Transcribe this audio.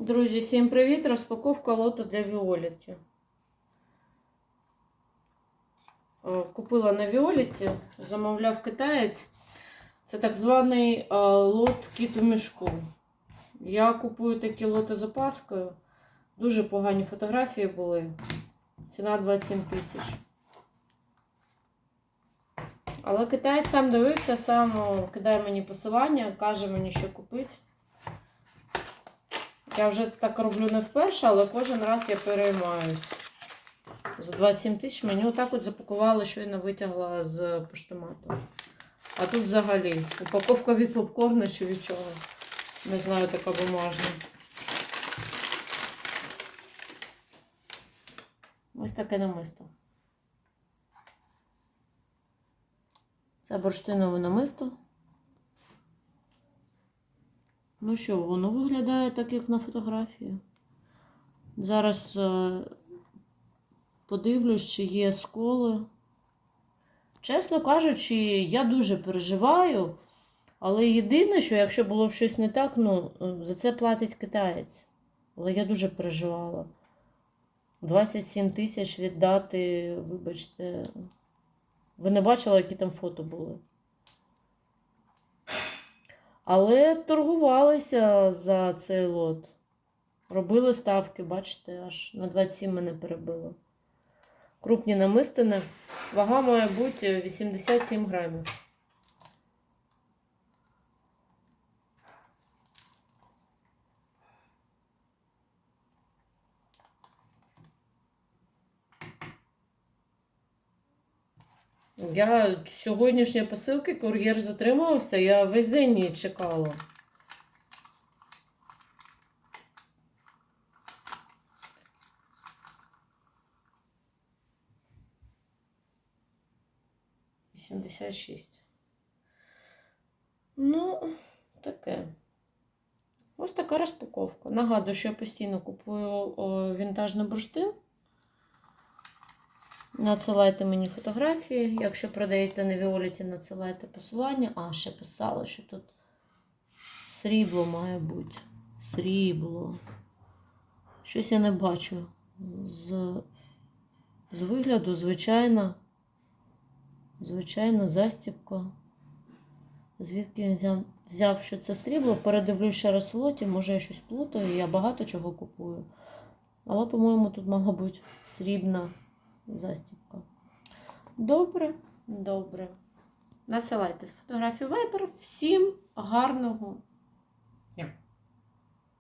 Друзі, всім привіт! Розпаковка лоту для Віоліті. Е, Купила на Віоліті, замовляв китаєць. Це так званий е, лот кіт у мішку. Я купую такі лоти з опаскою. Дуже погані фотографії були. Ціна 27 тисяч. Але китаєць сам дивився, сам кидає мені посилання, каже мені, що купити. Я вже так роблю не вперше, але кожен раз я переймаюсь. За 27 тисяч мені отак от запакували, щойно витягла з поштомату. А тут взагалі упаковка від попкорна чи від чого. Не знаю, така бумажна. Ось таке намисто. Це бурштинове намисто. Ну що, воно виглядає так, як на фотографії. Зараз е, подивлюсь, чи є сколи. Чесно кажучи, я дуже переживаю, але єдине, що якщо було щось не так, ну, е, за це платить китаєць. Але я дуже переживала. 27 тисяч віддати, вибачте. Ви не бачили, які там фото були. Але торгувалися за цей лот. Робили ставки, бачите, аж на 27 мене перебило. Крупні намистини. Вага має бути 87 грамів. Я сьогоднішньої посилки кур'єр затримався, я весь день її чекала. Сімдесят шість. Ну, таке. Ось така розпаковка. Нагадую, що я постійно купую вінтажний бурштин. Надсилайте мені фотографії. Якщо продаєте на Віоліті, надсилайте посилання. А, ще писала, що тут срібло має бути. Срібло. Щось я не бачу. З, з вигляду, звичайна. Звичайна застібка. Звідки він взяв, взяв, що це срібло? Передивлюсь ще раз в лоті, може я щось плутаю, я багато чого купую. Але, по-моєму, тут мала бути срібна застібка. Добре, добре. Надсилайте фотографію Viber. Всім гарного